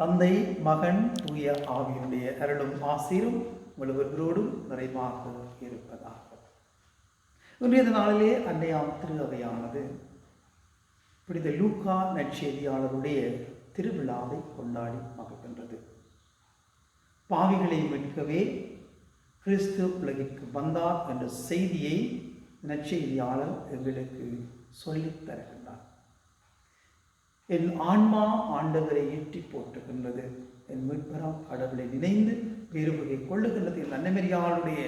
தந்தை மகன் தூய ஆவியுடைய அருளும் ஆசீரும் முழுவதோடும் நிறைவாக இருப்பதாக. இன்றைய நாளிலே அன்னையாம் திரு அவையானது புனித லூக்கா நற்செய்தியாளருடைய திருவிழாவை கொண்டாடி மகிழ்கின்றது. பாவிகளை மீட்கவே கிறிஸ்து உலகிற்கு வந்தார் என்ற செய்தியை நற்செய்தியாளர் எங்களுக்கு சொல்லித் தருகின்றார் என் ஆன்மா ஆண்டவரை ஈட்டி போட்டுகின்றது. என் மீட்பரா கடவுளை நினைந்து பேருவகை கொள்ளுகின்றது. என் அன்னமெரியாளுடைய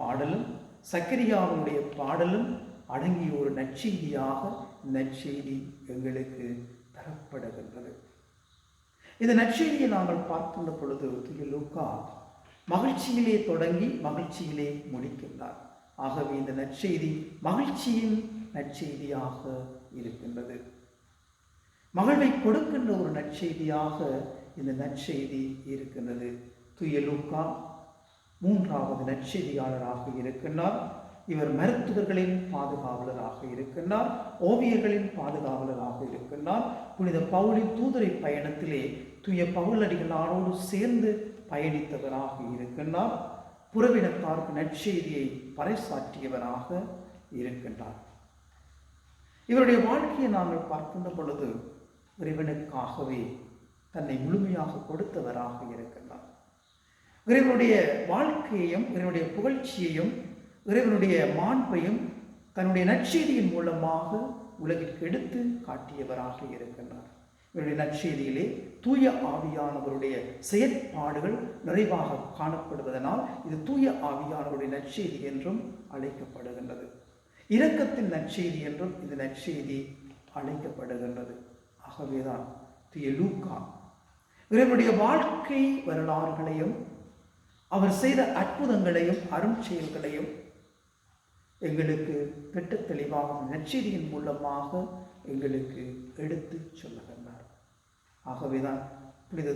பாடலும் சக்கரியாவுடைய பாடலும் அடங்கிய ஒரு நற்செய்தியாக நற்செய்தி எங்களுக்கு தரப்படுகின்றது. இந்த நற்செய்தியை நாங்கள் பார்க்கின்ற பொழுது திரு லூக்கா மகிழ்ச்சியிலே தொடங்கி மகிழ்ச்சியிலே முடிக்கின்றார். ஆகவே இந்த நற்செய்தி மகிழ்ச்சியின் நற்செய்தியாக இருக்கின்றது. மகிழ்வை கொடுக்கின்ற ஒரு நற்செய்தியாக இந்த நற்செய்தி இருக்கின்றது. துயலூக்கா மூன்றாவது நற்செய்தியாளராக இருக்கின்றார். இவர் மருத்துவர்களின் பாதுகாவலராக இருக்கின்றார். ஓவியர்களின் பாதுகாவலராக இருக்கின்றார். புனித பவுலின் தூதரை பயணத்திலே துய பவுலடிகளாரோடு சேர்ந்து பயணித்தவராக இருக்கின்றார். புறவினத்தாருக்கு நற்செய்தியை பறைசாற்றியவராக இருக்கின்றார். இவருடைய வாழ்க்கையை நாங்கள் பார்க்கின்ற பொழுது இறைவனுக்காகவே தன்னை முழுமையாக கொடுத்தவராக இருக்கின்றார். இறைவனுடைய வாழ்க்கையையும் இறைவனுடைய புகழ்ச்சியையும் இறைவனுடைய மாண்பையும் தன்னுடைய நற்செய்தியின் மூலமாக உலகிற்கு எடுத்து காட்டியவராக இருக்கின்றார். இவருடைய நற்செய்தியிலே தூய ஆவியானவருடைய செயற்பாடுகள் நிறைவாக காணப்படுவதனால் இது தூய ஆவியானவருடைய நற்செய்தி என்றும் அழைக்கப்படுகின்றது. இரக்கத்தின் நற்செய்தி என்றும் இந்த நற்செய்தி அழைக்கப்படுகின்றது. ஆகவேதான் தூய லூக்கா. இவருடைய வாழ்க்கை வரலாறுகளையும் அவர் செய்த அற்புதங்களையும் அரும் செயல்களையும் எங்களுக்கு திட்ட தெளிவாக நற்செய்தியின் மூலமாக எங்களுக்கு எடுத்து சொல்லுகின்றார் ஆகவேதான் புனித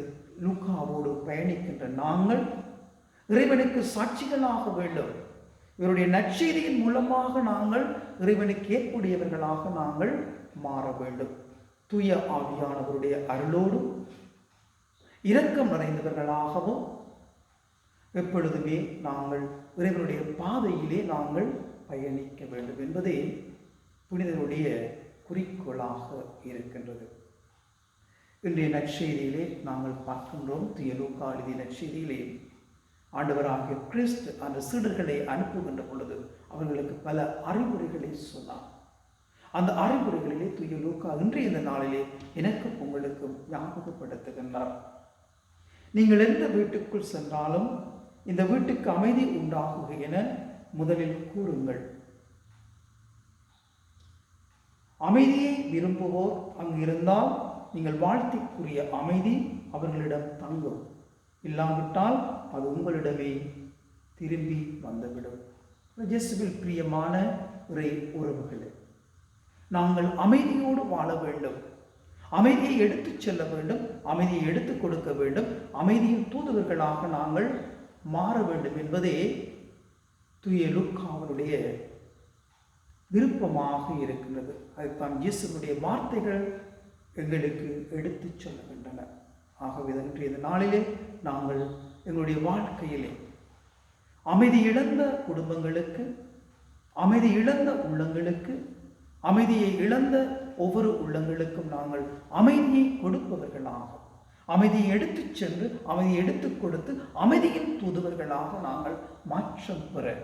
லூக்காவோடு பயணிக்கின்ற நாங்கள் இறைவனுக்கு சாட்சிகளாக வேண்டும். இவருடைய நற்செய்தியின் மூலமாக நாங்கள் இறைவனுக்கு ஏற்புடையவர்களாக நாங்கள் மாற வேண்டும். தூய ஆவியானவருடைய அருளோடும் இரக்கம் நிறைந்தவர்களாகவும் எப்பொழுதுமே நாங்கள் இறைவனுடைய பாதையிலே நாங்கள் பயணிக்க வேண்டும் என்பதே புனிதனுடைய குறிக்கோளாக இருக்கின்றது. இன்றைய நற்செய்தியிலே நாங்கள் பார்க்கின்றோம். துயலூக்கா எழுதிய நற்செய்தியிலே ஆண்டவராகிய கிறிஸ்து அந்த சீடர்களை அனுப்புகின்ற பொழுது அவர்களுக்கு பல அறிவுரைகளை சொன்னார். அந்த அறிவுரைகளிலே துய லூக்கா இன்றைய இந்த நாளிலே எனக்கும் உங்களுக்கும் ஞாபகப்படுத்துகின்றார் நீங்கள் எந்த வீட்டுக்குள் சென்றாலும் இந்த வீட்டுக்கு அமைதி உண்டாகுக என முதலில் கூறுங்கள். அமைதியை விரும்புவோர் அங்கு இருந்தால் நீங்கள் வாழ்த்திக்குரிய அமைதி அவர்களிடம் தங்கும். இல்லாவிட்டால் அது உங்களிடமே திரும்பி வந்துவிடும். ஜெஸ்பில் பிரியமான உரை உறவுகளே. நாங்கள் அமைதியோடு வாழ வேண்டும். அமைதியை எடுத்துச் செல்ல வேண்டும். அமைதியை எடுத்துக் கொடுக்க வேண்டும். அமைதியின் தூதுவர்களாக நாங்கள் மாற வேண்டும் என்பதே தூய லுக்காவனுடைய விருப்பமாக இருக்கின்றது. அதுதான் இயேசுனுடைய வார்த்தைகள் எங்களுக்கு எடுத்துச் சொல்லுகின்றன. ஆகவே இன்றைய நாளிலே நாங்கள் எங்களுடைய வாழ்க்கையிலே அமைதி இழந்த குடும்பங்களுக்கு அமைதி இழந்த உள்ளங்களுக்கு அமைதியை இழந்த ஒவ்வொரு உள்ளங்களுக்கும் நாங்கள் அமைதியை கொடுப்பவர்களாக. அமைதியை எடுத்துச் சென்று அமைதியை எடுத்துக் கொடுத்து அமைதியின் தூதுவர்களாக நாங்கள் மாற்றம் பெற.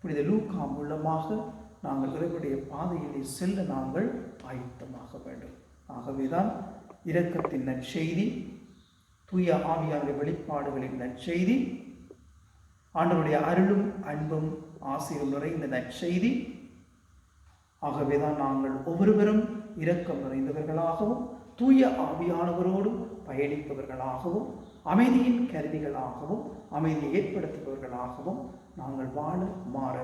புனித லூக்கா மூலமாக நாங்கள் இறைவனுடைய பாதையிலே செல்ல நாங்கள் ஆயத்தமாக வேண்டும். ஆகவேதான் இரக்கத்தின் நற்செய்தி தூய ஆவியாருடைய வெளிப்பாடுகளின் நற்செய்தி ஆண்டவருடைய அருளும் அன்பும் ஆசையும் நிறைந்த நற்செய்தி ஆகவேதான் நாங்கள் ஒவ்வொருவரும் இரக்கம் நிறைந்தவர்களாகவும் தூய ஆவியானவரோடும் பயணிப்பவர்களாகவும் அமைதியின் கருவிகளாகவும் அமைதியை ஏற்படுத்துபவர்களாகவும் நாங்கள் வாழ மாற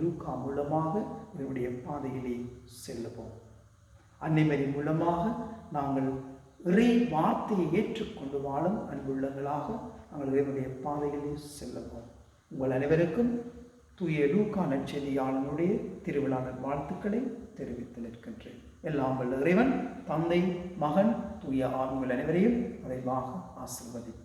லூக்கா மூலமாக இவருடைய பாதையிலே செல்லுவோம். அன்னைமரி மூலமாக நாங்கள் இறை வார்த்தையை ஏற்றுக்கொண்டு வாழும் அன்புள்ளங்களாக நாங்கள் இறைவனுடைய பாதையிலே செல்லுவோம். உங்கள் அனைவருக்கும் தூய லூக்கான நற்செய்தியாளனுடைய திருவிழா வாழ்த்துக்களை தெரிவித்து நிற்கின்றேன். எல்லாம் வல்ல இறைவன் தந்தை மகன் தூய ஆண்கள் அனைவரையும் விரைவாக ஆசிர்வதிப்பார்.